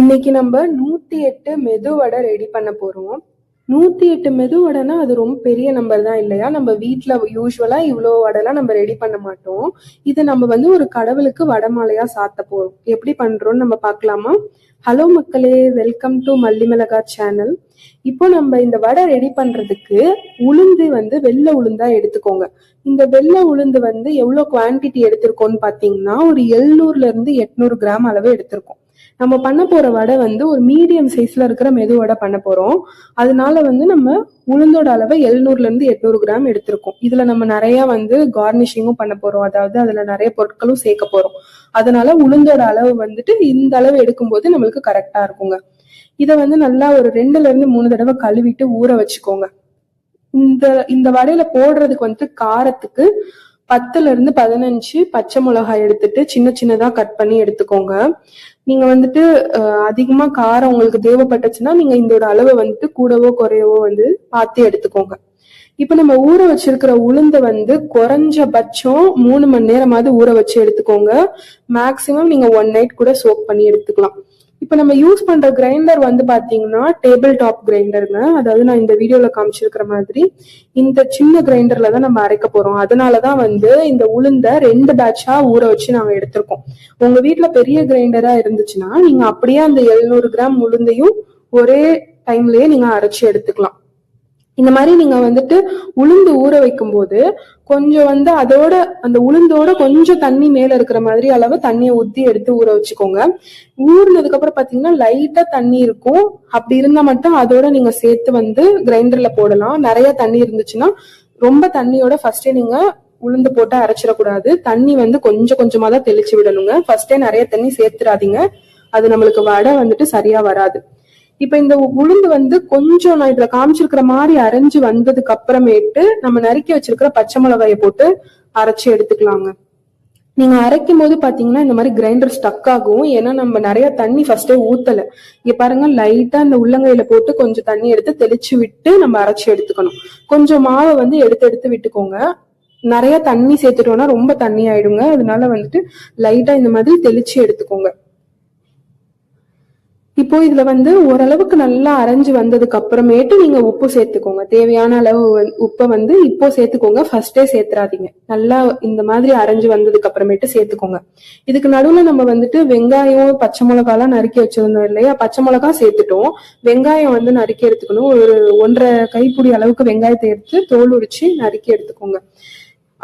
இன்னைக்கு நம்ம நூத்தி எட்டு மெதுவடை ரெடி பண்ண போறோம். நூத்தி எட்டு மெதுவடைனா அது ரொம்ப பெரிய நம்பர் தான் இல்லையா? நம்ம வீட்டில் யூஸ்வலா இவ்வளோ வடைலாம் நம்ம ரெடி பண்ண மாட்டோம். இதை நம்ம வந்து ஒரு கடவுளுக்கு வடை சாத்த போறோம் எப்படி பண்றோம்னு நம்ம பார்க்கலாமா? ஹலோ மக்களே வெல்கம் டு மல்லிமிளகா சேனல் இப்போ நம்ம இந்த வடை ரெடி பண்றதுக்கு உளுந்து வந்து வெள்ளை உளுந்தா எடுத்துக்கோங்க. இந்த வெள்ளை உளுந்து வந்து எவ்வளோ குவான்டிட்டி எடுத்திருக்கோம்னு பாத்தீங்கன்னா ஒரு எழுநூறுல இருந்து எட்நூறு கிராம் அளவு எடுத்திருக்கோம். நம்ம பண்ண போற வடை வந்து ஒரு மீடியம் சைஸ்ல இருக்கிற மெது வடை பண்ண போறோம். அதனால வந்து நம்ம உளுந்தோட அளவை எழுநூறுல இருந்து எட்நூறு கிராம் எடுத்திருக்கோம். இதுல நம்ம நிறைய வந்து கார்னிஷிங்கும் பண்ண போறோம். அதாவது அதுல நிறைய பொருட்களும் சேர்க்க போறோம். அதனால உளுந்தோட அளவு வந்துட்டு இந்த அளவு எடுக்கும்போது நம்மளுக்கு கரெக்டா இருக்குங்க. இதை வந்து நல்லா ஒரு ரெண்டுல இருந்து மூணு தடவை கழுவிட்டு ஊற வச்சுக்கோங்க. இந்த இந்த வடையில போடுறதுக்கு வந்துட்டு காரத்துக்கு பத்துல இருந்து பதினஞ்சு பச்சை மிளகாய் எடுத்துட்டு சின்ன சின்னதா கட் பண்ணி எடுத்துக்கோங்க. நீங்க வந்துட்டு அஹ், அதிகமா காரம் உங்களுக்கு தேவைப்பட்டுச்சுன்னா நீங்க இதோட அளவை வந்துட்டு கூடவோ குறையவோ வந்து பார்த்து எடுத்துக்கோங்க. இப்ப நம்ம ஊற வச்சிருக்கிற உளுந்து வந்து குறைஞ்சபட்சம் மூணு மணி நேரமாவது ஊற வச்சு எடுத்துக்கோங்க. மேக்சிமம் நீங்க ஒன் நைட் கூட சோக் பண்ணி எடுத்துக்கலாம். இப்ப நம்ம யூஸ் பண்ற கிரைண்டர் வந்து பாத்தீங்கன்னா டேபிள் டாப் கிரைண்டருங்க அதாவது நான் இந்த வீடியோல காமிச்சிருக்கிற மாதிரி இந்த சின்ன கிரைண்டர்ல தான் நம்ம அரைக்க போறோம். அதனாலதான் வந்து இந்த உளுந்த ரெண்டு பேட்சா ஊற வச்சு நாங்க எடுத்திருக்கோம். உங்க வீட்டுல பெரிய கிரைண்டரா இருந்துச்சுன்னா நீங்க அப்படியே அந்த எழுநூறு கிராம் உளுந்தையும் ஒரே டைம்லயே நீங்க அரைச்சு எடுத்துக்கலாம். இந்த மாதிரி நீங்க வந்துட்டு உளுந்து ஊற வைக்கும் போது கொஞ்சம் வந்து அதோட அந்த உளுந்தோட கொஞ்சம் தண்ணி மேல இருக்கிற மாதிரி அளவு தண்ணியை ஊத்தி எடுத்து ஊற வச்சுக்கோங்க. ஊறினதுக்கு அப்புறம் பாத்தீங்கன்னா லைட்டா தண்ணி இருக்கும். அப்படி இருந்தா மட்டும் அதோட நீங்க சேர்த்து வந்து கிரைண்டர்ல போடலாம். நிறைய தண்ணி இருந்துச்சுன்னா ரொம்ப தண்ணியோட ஃபர்ஸ்டே நீங்க உளுந்து போட்டு அரைச்சிடக்கூடாது. தண்ணி வந்து கொஞ்சம் கொஞ்சமா தான் தெளிச்சு விடணுங்க. ஃபர்ஸ்டே நிறைய தண்ணி சேர்த்துடாதீங்க அது நம்மளுக்கு வடை வந்துட்டு சரியா வராது. இப்ப இந்த உளுந்து வந்து கொஞ்சம் நான் இதுல காமிச்சிருக்கிற மாதிரி அரைஞ்சு வந்ததுக்கு அப்புறமேட்டு நம்ம நறுக்கி வச்சிருக்கிற பச்சை மிளகாயை போட்டு அரைச்சு எடுத்துக்கலாங்க. நீங்க அரைக்கும் போது பாத்தீங்கன்னா இந்த மாதிரி கிரைண்டர் ஸ்டக் ஆகும். ஏன்னா நம்ம நிறைய தண்ணி ஃபர்ஸ்டே ஊத்தல. இங்க பாருங்க லைட்டா இந்த உள்ளங்கையில போட்டு கொஞ்சம் தண்ணி எடுத்து தெளிச்சு விட்டு நம்ம அரைச்சு எடுத்துக்கணும். கொஞ்சம் மாவை வந்து எடுத்து எடுத்து விட்டுக்கோங்க. நிறைய தண்ணி சேர்த்துட்டோம்னா ரொம்ப தண்ணி ஆயிடுங்க. அதனால வந்துட்டு லைட்டா இந்த மாதிரி தெளிச்சு எடுத்துக்கோங்க. இப்போ இதுல வந்து ஓரளவுக்கு நல்லா அரைஞ்சு வந்ததுக்கு அப்புறமேட்டு நீங்க உப்பு சேர்த்துக்கோங்க. தேவையான அளவு உப்பை வந்து இப்போ சேர்த்துக்கோங்க. ஃபர்ஸ்டே சேர்த்துறாதீங்க. நல்லா இந்த மாதிரி அரைஞ்சு வந்ததுக்கு அப்புறமேட்டு சேர்த்துக்கோங்க. இதுக்கு நடுவுல நம்ம வந்துட்டு வெங்காயம் பச்சை மிளகாலாம் நறுக்கி வச்சிருந்தோம் இல்லையா? பச்சை மிளகா சேர்த்துட்டோம். வெங்காயம் வந்து நறுக்கி எடுத்துக்கணும். ஒரு ஒன்றரை கைப்பிடி அளவுக்கு வெங்காயத்தை எடுத்து தோல் உரிச்சு நறுக்கி எடுத்துக்கோங்க.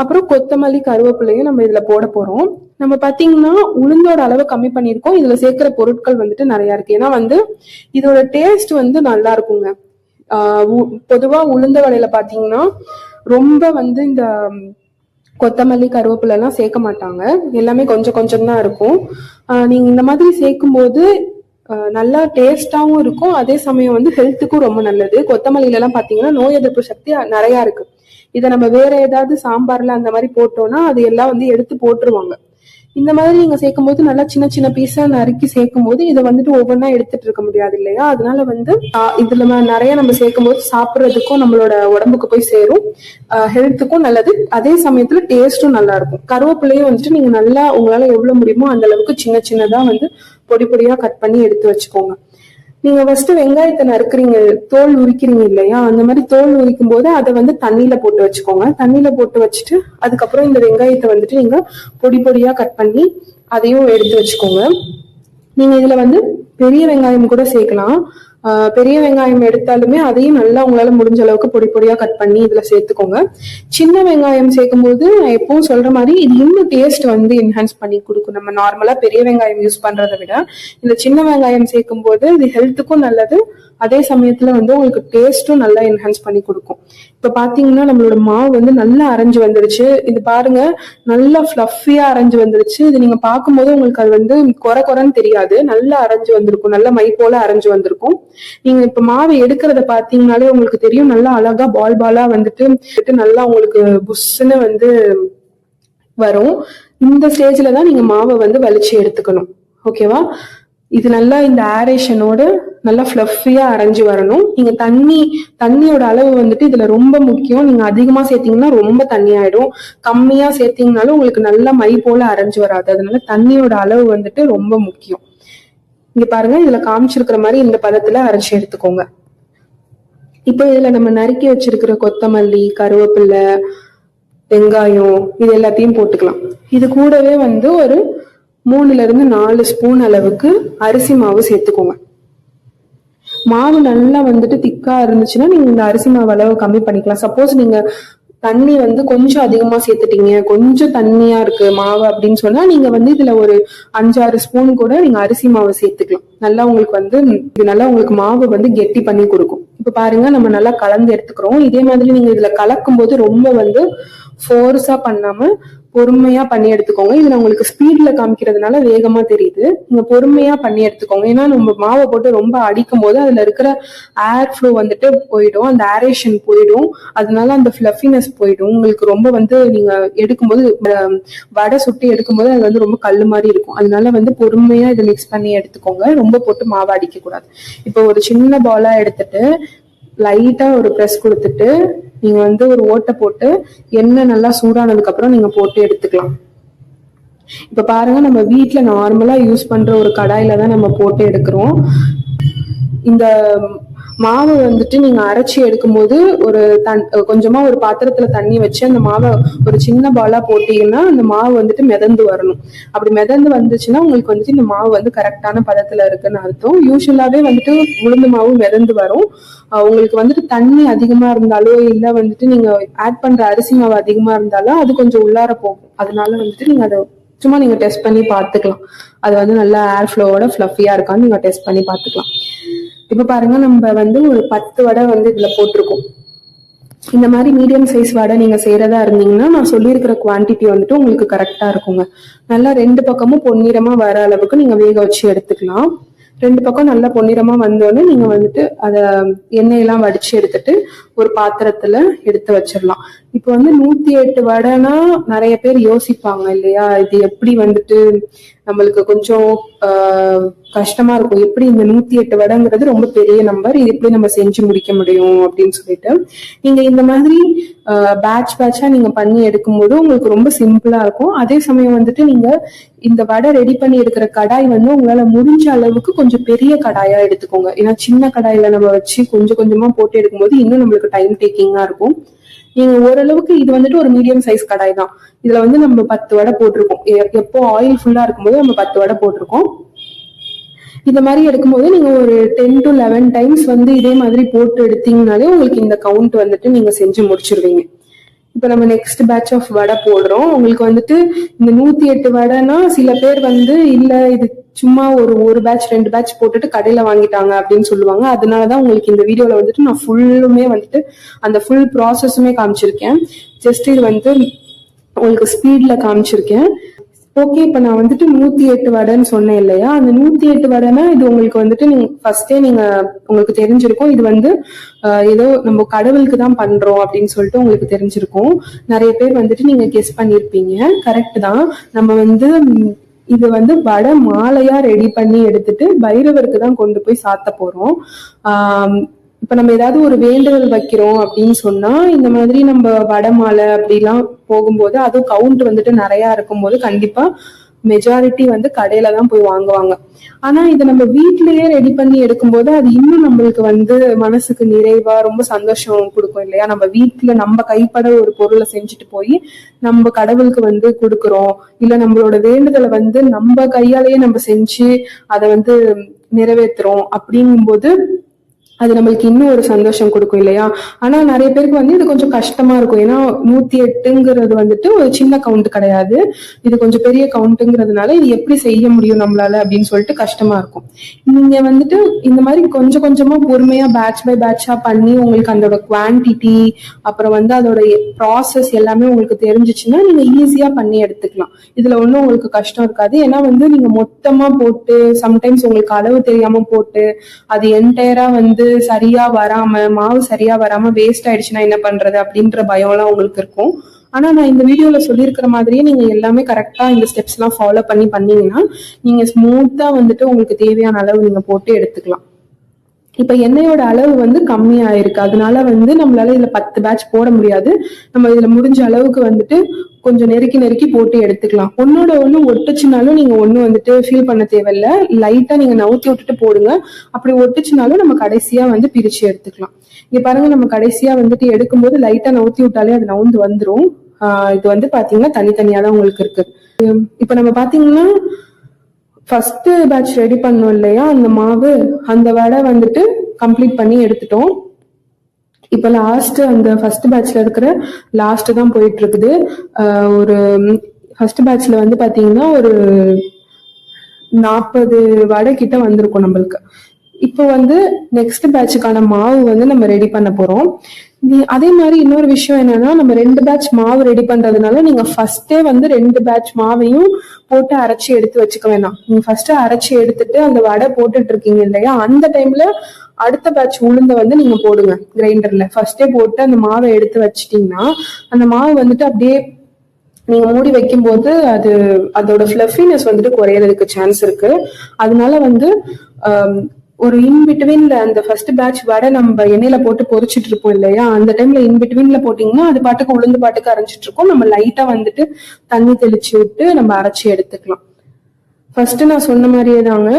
அப்புறம் கொத்தமல்லி கருவேப்பிலையும் நம்ம இதுல போட போறோம். நம்ம பாத்தீங்கன்னா உளுந்தோட அளவு கம்மி பண்ணியிருக்கோம். இதுல சேர்க்கிற பொருட்கள் வந்துட்டு நிறைய இருக்கு. ஏன்னா வந்து இதோட டேஸ்ட் வந்து நல்லா இருக்குங்க. ஆஹ் உ- பொதுவா உளுந்த வலையில் பாத்தீங்கன்னா ரொம்ப வந்து இந்த கொத்தமல்லி கருவேப்பிலை எல்லாம் சேர்க்க மாட்டாங்க. எல்லாமே கொஞ்சம் கொஞ்சம் தான் இருக்கும். நீங்கள் நீங்க இந்த மாதிரி சேர்க்கும் போது நல்லா டேஸ்டாகவும் இருக்கும். அதே சமயம் வந்து ஹெல்த்துக்கும் ரொம்ப நல்லது. கொத்தமல்லில எல்லாம் பாத்தீங்கன்னா நோய் எதிர்ப்பு சக்தி நிறையா இருக்கு. இதை நம்ம வேற ஏதாவது சாம்பார்ல அந்த மாதிரி போட்டோம்னா அது எல்லாம் வந்து எடுத்து போட்டுருவாங்க. இந்த மாதிரி நீங்க சேர்க்கும் போது நல்லா சின்ன சின்ன பீஸா நறுக்கி சேர்க்கும் போது இதை வந்துட்டு ஒவ்வொன்றா எடுத்துட்டு இருக்க முடியாது இல்லையா? அதனால வந்து ஆஹ் இதுல நிறைய நம்ம சேர்க்கும் போது சாப்பிட்றதுக்கும் நம்மளோட உடம்புக்கு போய் சேரும். ஹெல்த்துக்கும் நல்லது. அதே சமயத்துல டேஸ்ட்டும் நல்லா இருக்கும். கருவேப்பிலையும் வந்துட்டு நீங்க நல்லா உங்களால எவ்வளவு முடியுமோ அந்த அளவுக்கு சின்ன சின்னதா வந்து பொடி பொடியா கட் பண்ணி எடுத்து வச்சுக்கோங்க. நீங்க ஃபர்ஸ்ட் வெங்காயத்தை நறுக்குறீங்க தோல் உரிக்கிறீங்க இல்லையா? அந்த மாதிரி தோல் உரிக்கும் போது அதை வந்து தண்ணியில போட்டு வச்சுக்கோங்க. தண்ணியில போட்டு வச்சுட்டு அதுக்கப்புறம் இந்த வெங்காயத்தை வந்துட்டு நீங்க பொடி பொடியா கட் பண்ணி அதையும் எடுத்து வச்சுக்கோங்க. நீங்க இதுல வந்து பெரிய வெங்காயம் கூட சேர்க்கலாம். பெரிய வெங்காயம் எடுத்தாலுமே அதையும் நல்லா உங்களால முடிஞ்ச அளவுக்கு பொடி பொடியா கட் பண்ணி இதுல சேர்த்துக்கோங்க. சின்ன வெங்காயம் சேர்க்கும் போது நான் எப்பவும் சொல்ற மாதிரி இது இன்னும் டேஸ்ட் வந்து என்ஹான்ஸ் பண்ணி கொடுக்கும். நம்ம நார்மலா பெரிய வெங்காயம் யூஸ் பண்றதை விட இந்த சின்ன வெங்காயம் சேர்க்கும் போது இது ஹெல்த்துக்கும் நல்லது அதே சமயத்துல வந்து உங்களுக்கு டேஸ்ட்டும் நல்லா என்ஹான்ஸ் பண்ணி கொடுக்கும். இப்ப பாத்தீங்கன்னா நம்மளோட மாவு வந்து நல்லா அரைஞ்சு வந்துருச்சு. இது பாருங்க நல்லா ஃப்ளஃபியா அரைஞ்சு வந்துருச்சு. இது நீங்க பார்க்கும்போது உங்களுக்கு அது வந்து குறை குறைன்னு தெரியாது. நல்லா அரைஞ்சு வந்திருக்கும். நல்ல மை போல அரைஞ்சு வந்திருக்கும். நீங்க இப்ப மாவு எடுக்கிறத பாத்தீங்கன்னாலே உங்களுக்கு தெரியும் நல்லா அழகா பால் பாலா வந்துட்டு நல்லா உங்களுக்கு புஷ்ஷுன்னு வந்து வரும். இந்த ஸ்டேஜ்ல தான் நீங்க மாவை வந்து வலிச்சு எடுத்துக்கணும். ஓகேவா இது நல்லா இந்த ஆரேஷனோட நல்லா ஃப்ளஃபியா அரைஞ்சு வரணும். நீங்க தண்ணி தண்ணியோட அளவு வந்துட்டு இதுல ரொம்ப முக்கியம். நீங்க அதிகமா சேர்த்தீங்கன்னா ரொம்ப தண்ணி ஆயிடும். கம்மியா சேர்த்தீங்கனாலும் உங்களுக்கு நல்லா மை போல அரைஞ்சு வராது. அதனால தண்ணியோட அளவு வந்துட்டு ரொம்ப முக்கியம். இங்க பாருங்க இதுல காமிச்சிருக்கிற மாதிரி இந்த பதத்துல அரைச்சி எடுத்துக்கோங்க. இப்போ இதுல நம்ம நறுக்கி வச்சிருக்கிற கொத்தமல்லி கருவேப்பிலை வெங்காயம் இது எல்லாத்தையும் போட்டுக்கலாம். இது கூடவே வந்து ஒரு மூணுல இருந்து நாலு ஸ்பூன் அளவுக்கு அரிசி மாவு சேர்த்துக்கோங்க. மாவு நல்லா வந்துட்டு திக்கா இருந்துச்சுன்னா நீங்க இந்த அரிசி மாவு அளவு கம்மி பண்ணிக்கலாம். சப்போஸ் நீங்க தண்ணி வந்து கொஞ்சம் அதிகமா சேர்த்துட்டீங்க. கொஞ்சம் தண்ணியா இருக்கு மாவு அப்படின்னு சொன்னா நீங்க வந்து இதுல ஒரு அஞ்சாறு ஸ்பூன் கூட நீங்க அரிசி மாவு சேர்த்துக்கலாம். நல்லா உங்களுக்கு வந்து இது நல்லா உங்களுக்கு மாவு வந்து கெட்டி பண்ணி கொடுக்கும். இப்ப பாருங்க நம்ம நல்லா கலந்து எடுத்துக்கிறோம். இதே மாதிரி நீங்க இதுல கலக்கும் போது ரொம்ப வந்து ஃபோர்ஸா பண்ணாம பொறுமையா பண்ணி எடுத்துக்கோங்க. இதுல உங்களுக்கு ஸ்பீட்ல காமிக்கிறதுனால வேகமா தெரியுது. நீங்க பொறுமையா பண்ணி எடுத்துக்கோங்க. ஏன்னா நம்ம மாவை போட்டு ரொம்ப அடிக்கும் போது அதுல இருக்கிற ஏர் ஃப்ளோ வந்துட்டு போயிடும். அந்த ஏரேஷன் போயிடும். அதனால அந்த ஃபிளஃபினஸ் போயிடும். உங்களுக்கு ரொம்ப வந்து நீங்க எடுக்கும்போது வடை சுட்டி எடுக்கும்போது அது வந்து ரொம்ப கல் மாதிரி இருக்கும். அதனால வந்து பொறுமையா இதை மிக்ஸ் பண்ணி எடுத்துக்கோங்க. ரொம்ப போட்டு மாவை அடிக்க கூடாது இப்போ ஒரு சின்ன பாலா எடுத்துட்டு லைட்டா ஒரு ப்ரெஸ் கொடுத்துட்டு நீங்க வந்து ஒரு ஓட்டை போட்டு எண்ணெய் நல்லா சூடானதுக்கு அப்புறம் நீங்க போட்டு எடுத்துக்கலாம். இப்ப பாருங்க நம்ம வீட்டுல நார்மலா யூஸ் பண்ற ஒரு கடாயில தான் நம்ம போட்டு எடுக்கிறோம். இந்த மாவு வந்துட்டு நீங்க அரைச்சி எடுக்கும்போது ஒரு தன் கொஞ்சமா ஒரு பாத்திரத்துல தண்ணி வச்சு அந்த மாவை ஒரு சின்ன பாலா போட்டீங்கன்னா அந்த மாவு வந்துட்டு மிதந்து வரணும். அப்படி மிதந்து வந்துச்சுன்னா உங்களுக்கு வந்துட்டு இந்த மாவு வந்து கரெக்டான பதத்துல இருக்குன்னு அர்த்தம். யூஸ்வலாவே வந்துட்டு உளுந்து மாவு மிதந்து வரும். உங்களுக்கு வந்துட்டு தண்ணி அதிகமா இருந்தாலோ இல்ல வந்துட்டு நீங்க ஆட் பண்ற அரிசி மாவு அதிகமா இருந்தாலும் அது கொஞ்சம் உள்ளார போகும். அதனால வந்துட்டு நீங்க அதை சும்மா நீங்க டெஸ்ட் பண்ணி பார்த்துக்கலாம். அது வந்து நல்லா ஏர் ஃப்ளோவோட ஃப்ளஃபியா இருக்கான்னு நீங்க டெஸ்ட் பண்ணி பார்த்துக்கலாம். இப்ப பாருங்க நம்ம வந்து ஒரு பத்து வடை வந்து இதுல போட்டிருக்கோம். இந்த மாதிரி மீடியம் சைஸ் வடை நீங்க செய்யறதா இருந்தீங்கன்னா நான் சொல்லியிருக்கிற குவாண்டிட்டி வந்துட்டு உங்களுக்கு கரெக்டா இருக்குங்க. நல்லா ரெண்டு பக்கமும் பொன்னிறமா வர அளவுக்கு நீங்க வேக வச்சு எடுத்துக்கலாம். ரெண்டு பக்கம் நல்லா பொன்னிறமா வந்தோடனே நீங்க வந்துட்டு அத எண்ணெயெல்லாம் வடிச்சு எடுத்துட்டு ஒரு பாத்திரத்துல எடுத்து வச்சிடலாம். இப்போ வந்து நூத்தி எட்டு வடைனா நிறைய பேர் யோசிப்பாங்க இல்லையா? இது எப்படி வந்துட்டு நம்மளுக்கு கொஞ்சம் கஷ்டமா இருக்கும். எப்படி இந்த நூத்தி எட்டு வடைங்கிறது ரொம்ப பெரிய நம்பர் இது எப்படி நம்ம செஞ்சு முடிக்க முடியும் அப்படின்னு சொல்லிட்டு. நீங்க இந்த மாதிரி பேட்ச் பேட்சா நீங்க பண்ணி எடுக்கும்போது உங்களுக்கு ரொம்ப சிம்பிளா இருக்கும். அதே சமயம் வந்துட்டு நீங்க இந்த வடை ரெடி பண்ணி எடுக்கிற கடாய் வந்து உங்களால முடிஞ்ச அளவுக்கு கொஞ்சம் பெரிய கடாயா எடுத்துக்கோங்க. ஏன்னா சின்ன கடாயில நம்ம வச்சு கொஞ்சம் கொஞ்சமா போட்டு எடுக்கும்போது இன்னும் நம்மளுக்கு டைம் டேக்கிங்கா இருக்கும். நீங்க ஓரளவுக்கு இது வந்துட்டு ஒரு மீடியம் சைஸ் கடாய் தான். இதுல வந்து நம்ம பத்து வடை போட்டிருக்கோம். எப்போ ஆயில் ஃபுல்லா இருக்கும்போது நம்ம பத்து வடை போட்டிருக்கோம். இந்த மாதிரி எடுக்கும்போது நீங்க ஒரு டென் டு லெவன் டைம்ஸ் வந்து இதே மாதிரி போட்டு எடுத்தீங்கனாலே உங்களுக்கு இந்த கவுண்ட் வந்துட்டு நீங்க செஞ்சு முடிச்சிருவீங்க. இப்ப நம்ம நெக்ஸ்ட் பேட்ச் ஆஃப் வடை போடுறோம். உங்களுக்கு வந்துட்டு இந்த நூத்தி எட்டு வடைனா சில பேர் வந்து இல்ல இது சும்மா ஒரு ஒரு பேட்ச் ரெண்டு பேட்ச் போட்டுட்டு கடையில வாங்கிட்டாங்க அப்படின்னு சொல்லுவாங்க. அதனாலதான் உங்களுக்கு இந்த வீடியோல வந்துட்டு நான் ஃபுல்லுமே வந்துட்டு அந்த ஃபுல் ப்ராசஸுமே காமிச்சிருக்கேன். ஜஸ்ட் இது வந்து உங்களுக்கு ஸ்பீட்ல காமிச்சிருக்கேன். ஓகே இப்ப நான் வந்துட்டு நூத்தி எட்டு வடைன்னு சொன்னேன் இல்லையா? அந்த நூத்தி எட்டு வடைனா இது உங்களுக்கு வந்துட்டு நீங்க ஃபர்ஸ்டே நீங்க உங்களுக்கு தெரிஞ்சிருக்கும். இது வந்து ஏதோ நம்ம கடவுளுக்கு தான் பண்றோம் அப்படின்னு சொல்லிட்டு உங்களுக்கு தெரிஞ்சிருக்கும். நிறைய பேர் வந்துட்டு நீங்க கெஸ் பண்ணிருப்பீங்க. கரெக்ட் தான். நம்ம வந்து இது வந்து வடை மாலையா ரெடி பண்ணி எடுத்துட்டு பைரவருக்கு தான் கொண்டு போய் சாத்த போறோம். ஆஹ் இப்ப நம்ம ஏதாவது ஒரு வேண்டுதல் வைக்கிறோம் அப்படின்னு சொன்னா இந்த மாதிரி நம்ம வடமாலை அப்படிலாம் போகும்போது அதுவும் கவுண்ட் வந்துட்டு நிறைய இருக்கும்போது கண்டிப்பா மெஜாரிட்டி வந்து கடையில தான் போய் வாங்குவாங்க. ஆனா இதை நம்ம வீட்லயே ரெடி பண்ணி எடுக்கும்போது அது இன்னும் நம்மளுக்கு வந்து மனசுக்கு நிறைவா ரொம்ப சந்தோஷம் கொடுக்கும் இல்லையா? நம்ம வீட்டுல நம்ம கைப்பட ஒரு பொருளை செஞ்சுட்டு போய் நம்ம கடவுளுக்கு வந்து கொடுக்குறோம். இல்ல நம்மளோட வேண்டுதலை வந்து நம்ம கையாலேயே நம்ம செஞ்சு அதை வந்து நிறைவேற்றுறோம் அப்படிங்கும்போது அது நம்மளுக்கு இன்னும் ஒரு சந்தோஷம் கொடுக்கும் இல்லையா? ஆனா நிறைய பேருக்கு வந்து இது கொஞ்சம் கஷ்டமா இருக்கும். ஏன்னா நூத்தி எட்டுங்கிறது வந்துட்டு ஒரு சின்ன கவுண்ட் கிடையாது. இது கொஞ்சம் பெரிய கவுண்ட்டுங்கிறதுனால இது எப்படி செய்ய முடியும் நம்மளால அப்படின்னு சொல்லிட்டு கஷ்டமா இருக்கும். நீங்க வந்துட்டு இந்த மாதிரி கொஞ்சம் கொஞ்சமா பொறுமையா பேட்ச் பை பேட்சா பண்ணி உங்களுக்கு அதோட குவான்டிட்டி அப்புறம் வந்து அதோட ப்ராசஸ் எல்லாமே உங்களுக்கு தெரிஞ்சிச்சுன்னா நீங்க ஈஸியா பண்ணி எடுத்துக்கலாம். இதுல ஒன்றும் உங்களுக்கு கஷ்டம் இருக்காது. ஏன்னா வந்து நீங்க மொத்தமா போட்டு சம்டைம்ஸ் உங்களுக்கு அளவு தெரியாம போட்டு அது என்டையரா வந்து சரியா வராம மாவு சரியா வராம வேஸ்ட் ஆயிடுச்சுன்னா என்ன பண்றது அப்படின்ற பயம்லாம் உங்களுக்கு இருக்கும். ஆனா நான் இந்த வீடியோல சொல்லியிருக்கிற மாதிரியே நீங்க எல்லாமே கரெக்டா இந்த ஸ்டெப்ஸ் எல்லாம் ஃபாலோ பண்ணி பண்ணீங்கன்னா நீங்க ஸ்மூத்தா வந்துட்டு உங்களுக்கு தேவையான அளவு நீங்க போட்டு எடுத்துக்கலாம். இப்போ எண்ணெயோட அளவு வந்து கம்மியாயிருக்கு. அதனால வந்து நம்மளால இதுல பத்து பேட்ச் போட முடியாது. நம்ம இதுல முடிஞ்ச அளவுக்கு வந்துட்டு கொஞ்சம் நெருக்கி நெருக்கி போட்டு எடுத்துக்கலாம். ஒன்னோட ஒண்ணு ஒட்டுச்சுனாலும் நீங்க ஒண்ணு வந்துட்டு ஃபீல் பண்ண தேவையில்ல. லைட்டா நீங்க நவுத்தி விட்டுட்டு போடுங்க. அப்படி ஒட்டுச்சுனாலும் நம்ம கடைசியா வந்து பிரிச்சு எடுத்துக்கலாம். இங்க பாருங்க நம்ம கடைசியா வந்துட்டு எடுக்கும்போது லைட்டா நவுத்தி விட்டாலே அது நவுந்து வந்துரும். இது வந்து பாத்தீங்கன்னா தனித்தனியா தான் உங்களுக்கு இருக்கு. இப்போ இப்ப நம்ம பாத்தீங்கன்னா ஃபர்ஸ்ட் பேட்ச் ரெடி பண்ணோம் இல்லையா? அந்த மாவு அந்த வடை வந்துட்டு கம்ப்ளீட் பண்ணி எடுத்துட்டோம். இப்போ லாஸ்ட் அந்த ஃபர்ஸ்ட் பேட்ச்ல இருக்கிற லாஸ்ட் தான் போயிட்டு இருக்குது ஒரு ஃபர்ஸ்ட் பேட்ச்ல வந்து பாத்தீங்கன்னா ஒரு நாற்பது வடை கிட்ட வந்திருக்கும் நம்மளுக்கு. இப்போ வந்து நெக்ஸ்ட் பேட்சுக்கான மாவு வந்து நம்ம ரெடி பண்ண போறோம். அதே மாதிரி இன்னொரு விஷயம் என்னன்னா நம்ம ரெண்டு பேட்ச் மாவு ரெடி பண்றதுனால நீங்க ஃபர்ஸ்டே வந்து ரெண்டு பேட்ச் மாவையும் போட்டு அரைச்சி எடுத்து வச்சுக்க வேணாம். நீங்க ஃபர்ஸ்ட் அரைச்சி எடுத்துட்டு அந்த வடை போட்டுட்டு இருக்கீங்க இல்லையா? அந்த டைம்ல அடுத்த பேட்ச் உளுந்த வந்து நீங்க போடுங்க கிரைண்டர்ல ஃபர்ஸ்டே போட்டு அந்த மாவை எடுத்து வச்சிட்டீங்கன்னா அந்த மாவு வந்துட்டு அப்படியே நீங்க மூடி வைக்கும்போது அது அதோட ஃபிளஃபினஸ் வந்துட்டு குறையறதுக்கு சான்ஸ் இருக்கு. அதனால வந்து ஒரு இன்பிட்வீன்ல அந்த ஃபர்ஸ்ட் பேட்ச் வடை நம்ம எண்ணெயில போட்டு பொறிச்சிட்டு இருப்போம் இல்லையா? அந்த டைம்ல இன்பிட்வீன்ல போட்டீங்கன்னா அது பாட்டுக்கு உளுந்து பாட்டுக்கு அரைஞ்சிட்டு இருக்கும். நம்ம லைட்டா வந்துட்டு தண்ணி தெளிச்சு விட்டு நம்ம அரைச்சி எடுத்துக்கலாம். ஃபர்ஸ்ட் நான் சொன்ன மாதிரியே தாங்க.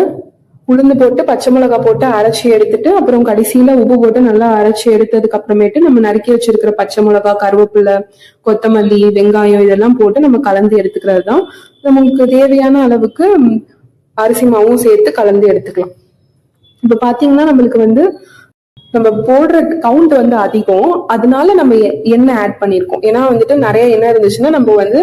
உளுந்து போட்டு பச்சை மிளகாய் போட்டு அரைச்சி எடுத்துட்டு அப்புறம் கடைசியில உப்பு போட்டு நல்லா அரைச்சி எடுத்ததுக்கு அப்புறமேட்டு நம்ம நறுக்கி வச்சிருக்கிற பச்சை மிளகாய் கருவேப்பிலை கொத்தமல்லி வெங்காயம் இதெல்லாம் போட்டு நம்ம கலந்து எடுத்துக்கிறது தான் நமக்கு தேவையான அளவுக்கு அரிசி மாவும் சேர்த்து கலந்து எடுத்துக்கலாம். இப்ப பாத்தீங்கன்னா நம்மளுக்கு வந்து நம்ம போடுற கவுண்ட் வந்து அதிகம். அதனால நம்ம எ- எண்ணெய் ஆட் பண்ணியிருக்கோம் ஏன்னா வந்துட்டு நிறைய எண்ணெய் இருந்துச்சுன்னா நம்ம வந்து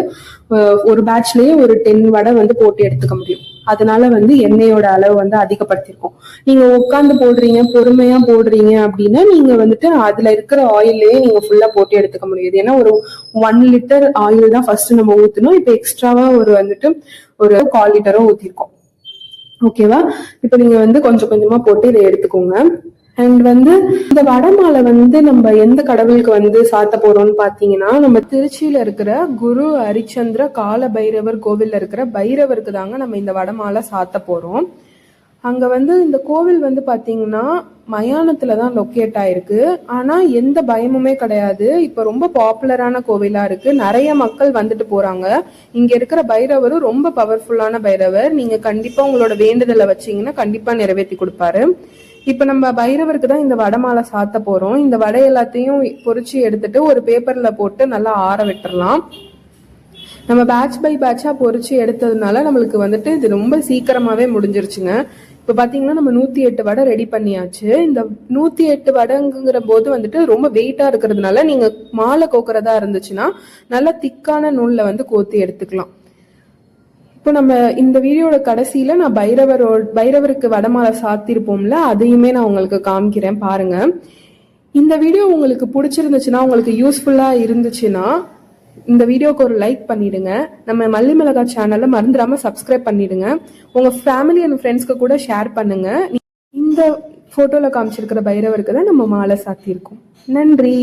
ஒரு பேட்ச்லயே ஒரு டென் வடை வந்து போட்டு எடுத்துக்க முடியும். அதனால வந்து எண்ணெயோட அளவு வந்து அதிகப்படுத்தியிருக்கோம் நீங்க உட்காந்து போடுறீங்க பொறுமையா போடுறீங்க அப்படின்னா நீங்க வந்துட்டு அதுல இருக்கிற ஆயிலே நீங்க ஃபுல்லா போட்டு எடுத்துக்க முடியாது. ஏன்னா ஒரு ஒன் லிட்டர் ஆயில் தான் ஃபர்ஸ்ட் நம்ம ஊத்தணும். இப்போ எக்ஸ்ட்ராவா ஒரு வந்துட்டு ஒரு கால் லிட்டரும் ஊத்திருக்கோம். ஓகேவா இப்போ நீங்க வந்து கொஞ்சம் கொஞ்சமா போட்டு இதை எடுத்துக்கோங்க. அண்ட் வந்து இந்த வடமாலை வந்து நம்ம எந்த கடவுளுக்கு வந்து சாத்த போறோம்னு பாத்தீங்கன்னா நம்ம திருச்சியில இருக்கிற குரு ஹரிச்சந்திர கால பைரவர் கோவில்ல இருக்கிற பைரவருக்கு தாங்க நம்ம இந்த வடமாலை சாத்த போறோம். அங்க வந்து இந்த கோவில் வந்து பாத்தீங்கன்னா மயானத்துல தான் லொக்கேட் ஆயிருக்கு. ஆனா எந்த பயமுமே கிடையாது. இப்ப ரொம்ப பாப்புலரான கோவிலா இருக்கு. நிறைய மக்கள் வந்துட்டு போறாங்க. இங்க இருக்கிற பைரவரும் ரொம்ப பவர்ஃபுல்லான பைரவர். நீங்க கண்டிப்பா உங்களோட வேண்டுதலை வச்சீங்கன்னா கண்டிப்பா நிறைவேற்றி கொடுப்பாரு. இப்ப நம்ம பைரவருக்கு தான் இந்த வடமாலை சாத்த போறோம். இந்த வடை எல்லாத்தையும் பொறிச்சு எடுத்துட்டு ஒரு பேப்பர்ல போட்டு நல்லா ஆற விட்டுறலாம். நம்ம பேட்ச் பை பேட்சா பொறிச்சு எடுத்ததுனால நம்மளுக்கு வந்துட்டு இது ரொம்ப சீக்கிரமாவே முடிஞ்சிருச்சுங்க. இப்போ பார்த்தீங்கன்னா நம்ம நூற்றி எட்டு வடை ரெடி பண்ணியாச்சு. இந்த நூற்றி எட்டு வடைங்கிற போது வந்துட்டு ரொம்ப வெயிட்டாக இருக்கிறதுனால நீங்கள் மாலை கோக்குறதா இருந்துச்சுன்னா நல்லா திக்கான நூலில் வந்து கோத்தி எடுத்துக்கலாம். இப்போ நம்ம இந்த வீடியோட கடைசியில் நான் பைரவரோ பைரவருக்கு வடமாலை சாத்திருப்போம்ல அதையுமே நான் உங்களுக்கு காமிக்கிறேன் பாருங்கள் இந்த வீடியோ உங்களுக்கு பிடிச்சிருந்துச்சுன்னா உங்களுக்கு யூஸ்ஃபுல்லாக இருந்துச்சுன்னா இந்த வீடியோக்கு ஒரு லைக் பண்ணிடுங்க. நம்ம மல்லி மிளகா சேனலை மறந்துடாம சப்ஸ்கிரைப் பண்ணிடுங்க. உங்க ஃபேமிலி அண்ட் ஃப்ரெண்ட்ஸ்க்கு கூட ஷேர் பண்ணுங்க. இந்த போட்டோல காமிச்சிருக்கிற பைரவருக்கு தான் நம்ம மாலை சாத்தியிருக்கோம். நன்றி.